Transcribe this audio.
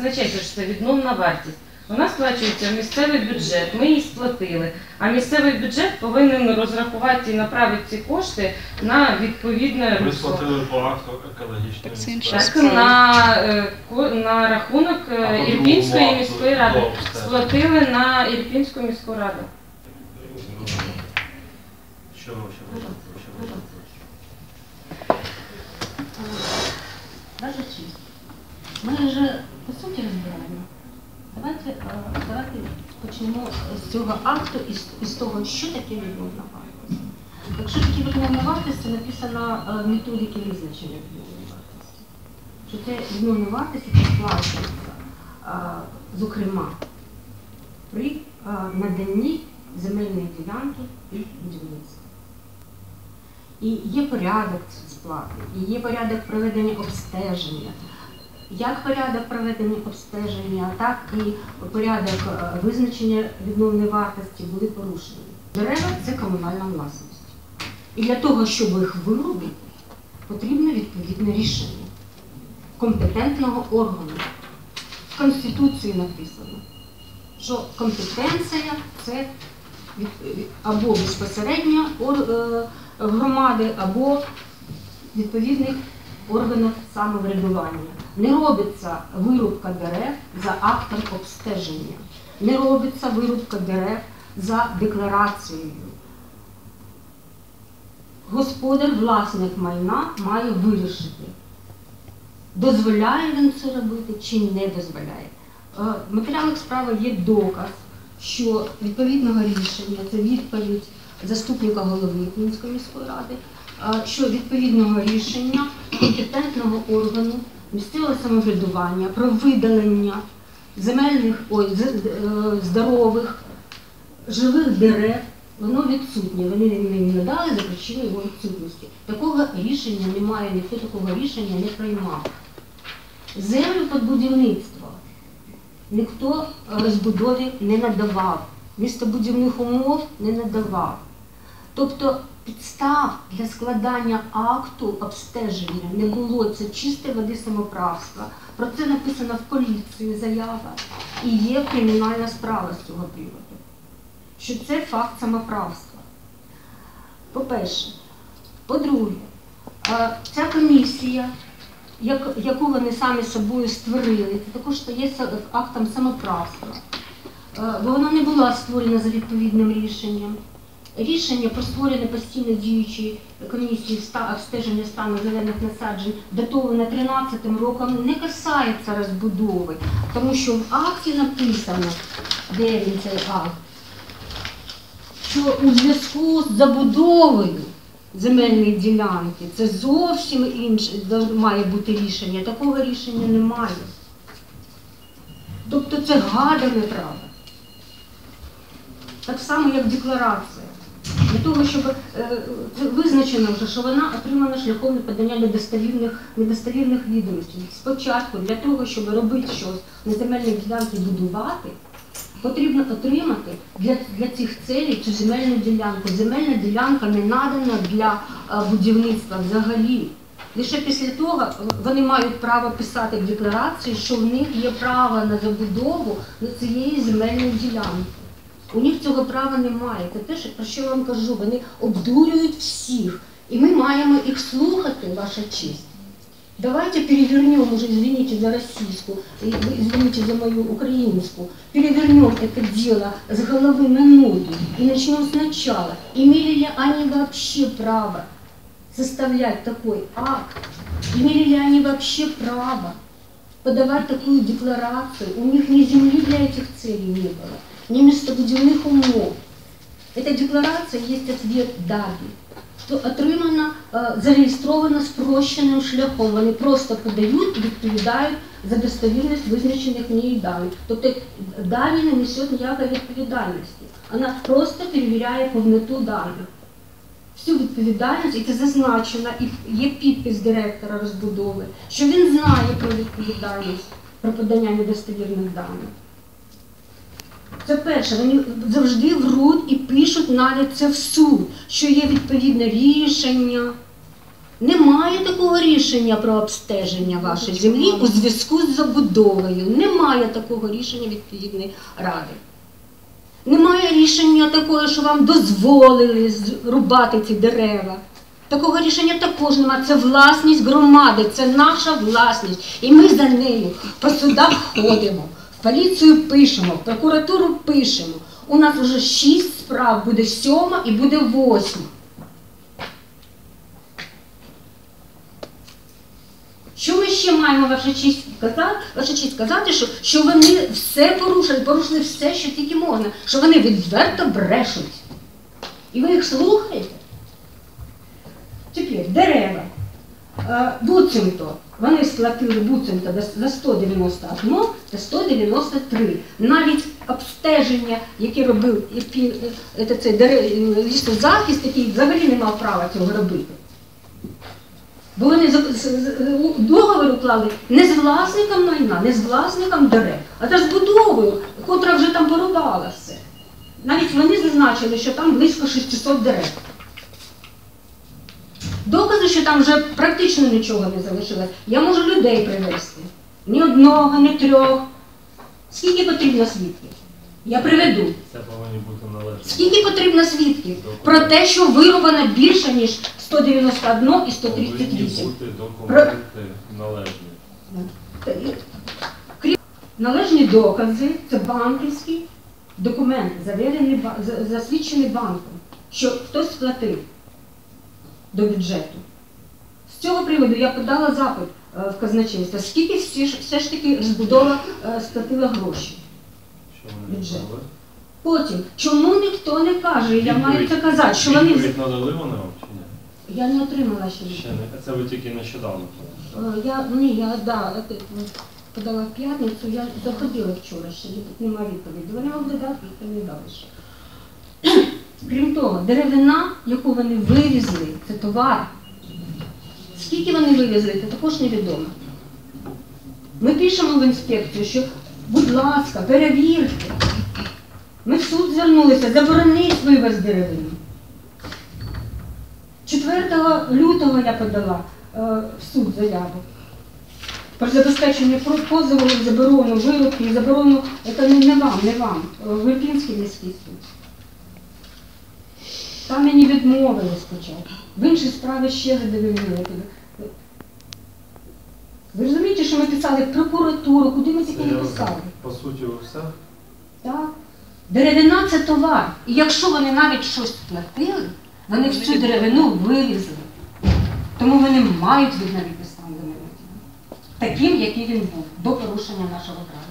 Визначається, що це відновна вартість. Вона сплачується в місцевий бюджет, ми її сплатили. А місцевий бюджет повинен розрахувати і направити ці кошти на відповідне Ви русло. сплатили по акту екологічної Так. Так, на, е, ко- на рахунок е, А Ірпінської міської ради. Сплатили на Ірпінську міську раду. Що? Що? Ваша честь, ми вже по суті розбираємо. Давайте, е, давайте почнемо з цього акту і з, того, що таке відмовна вартість. Якщо таке відмовна вартість, це написано е, методики визначення відмовної вартості. Що це відмовна вартість, яка сплачується, е, зокрема, при наданні земельної ділянки і будівництва. І є порядок сплати, і є порядок проведення обстеження. Як порядок проведення обстеження, так і порядок е, визначення відновної вартості були порушені. Дерева це комунальна власність. І для того, щоб їх вирубити, потрібно відповідне рішення компетентного органу. В Конституції написано, що компетенція це або безпосередньо е, громади, або відповідних органів самоврядування. Не робиться вирубка дерев за актом обстеження, не робиться вирубка дерев за декларацією. Господар, власник майна має вирішити, дозволяє він це робити чи не дозволяє. Е, В матеріалах справи є доказ, що відповідного рішення це відповідь заступника голови Київської міської ради, е, що відповідного рішення компетентного органу місцевого самоврядування про видалення земельних ой, е, здорових живих дерев. Воно відсутнє, вони не надали за причиною його відсутності. Такого рішення немає, ніхто такого рішення не приймав. Землю під будівництво ніхто розбудові не надавав, містобудівних умов не надавав. Тобто підстав для складання акту обстеження не було. Це чисте води самоправства. Про це написано в поліції заява і є кримінальна справа з цього приводу. Що це факт самоправства. По-перше. По-друге, е, ця комісія яку вони самі собою створили, це також стає актом самоправства. Е, Бо вона не була створена за відповідним рішенням. Рішення про створення постійно діючої комісії обстеження стану зелених насаджень, датоване 13 роком, не касається розбудови, тому що в акті написано, де він цей акт, що у зв'язку з забудовою земельної ділянки це зовсім інше має бути рішення. Такого рішення немає. Тобто це гадане право. Так само, як декларація. Для того, щоб е, визначено вже, що вона отримана шляхом неподання недостовірних, недостовірних відомостей. Спочатку для того, щоб робити щось на земельній ділянці будувати, потрібно отримати для, для цих целей цю земельну ділянку. Земельна ділянка не надана для е, будівництва взагалі. Лише після того е, вони мають право писати в декларації, що в них є право на забудову на цієї земельної ділянки. У них цього права немає. Це те, що- про що я вам кажу. Вони обдурюють всіх. І ми маємо їх слухати, ваша честь. Давайте перевернем уже, извините за российскую, и вы извините за мою украинскую, перевернем это дело с головы на ноги и начнем сначала. Имели ли они вообще право составлять такой акт? Имели ли они вообще право подавать такую декларацию? У них ни земли для этих целей не было, ни местобудівних умов. Эта декларация есть ответ ДАБІ, що отримана, е, зареєстрована спрощеним шляхом. Вони просто подають і відповідають за достовірність визначених в ній даних. Тобто ДАБІ не несе ніякої відповідальності. Вона просто перевіряє повноту даних. Всю відповідальність, і це зазначено, і є підпис директора розбудови, що він знає про відповідальність про подання недостовірних даних. Це перше, вони завжди вруть і пишуть навіть це в суд, що є відповідне рішення. Немає такого рішення про обстеження вашої землі у зв'язку з забудовою. Немає такого рішення відповідної ради. Немає рішення такого, що вам дозволили рубати ці дерева. Такого рішення також немає. Це власність громади, це наша власність. І ми за нею по судах ходимо, в поліцію пишемо, в прокуратуру пишемо. У нас вже шість справ, буде сьома і буде восьма. Що ми ще маємо ваша честь казати? Ваша честь сказати, що, що вони все порушили, порушили все, що тільки можна, що вони відверто брешуть. І ви їх слухаєте? Тепер дерева. Е, Буцімто. Вони сплатили Буцімто за- за 191 та 193. Навіть обстеження, яке робив е, дере- лісозахист, який взагалі не мав права цього робити. Бо вони договір уклали не з власником майна, не з власником дерев, а та з будовою, котра вже там порубала все. Навіть вони зазначили, що там близько 600 дерев. Докази, що там вже практично нічого не залишилось. Я можу людей привезти. Ні одного, ні трьох. Скільки потрібно свідків? Я приведу. Це повинні бути належні. Скільки потрібно свідків про те, що вирубано більше, ніж 191 і 138? Повинні бути документи належні. Крім належні докази, це банківські документи, завірений, ба- засвідчений банком, що хтось сплатив до бюджету. З цього приводу я подала запит е, в казначейство, скільки все ж таки розбудова е, сплатила гроші. Що вони Бюджет. відповіли? Потім, чому ніхто не каже, я маю це казати, що вони Відповідь надали вони вам чи ні? я не отримала ще Ще відповідь. не. Це ви тільки нещодавно. Е, Я ні, я да, е, подала в п'ятницю, я заходила вчора, ще тут немає відповіді. Вони могли дати, то не дали ще. Крім того, деревина, яку вони вивезли, це товар. Скільки вони вивезли, це також невідомо. Ми пишемо в інспекцію, що, будь ласка, перевірте. Ми в суд звернулися, забороніть вивез деревини. 4 лютого я подала е, в суд заяву про забезпечення позову, заборону вирубки, заборону, це не, не вам, не вам, е, в Ірпінський міський суд. Там мені відмовили спочатку. В іншій справі ще задовольнили. Ви розумієте, що ми писали в прокуратуру, куди ми тільки не писали? По суті, все. Так. Деревина це товар. І якщо вони навіть щось платили, вони всю деревину вивезли. Тому вони мають відновити стан ділянки. Таким, який він був до порушення нашого права.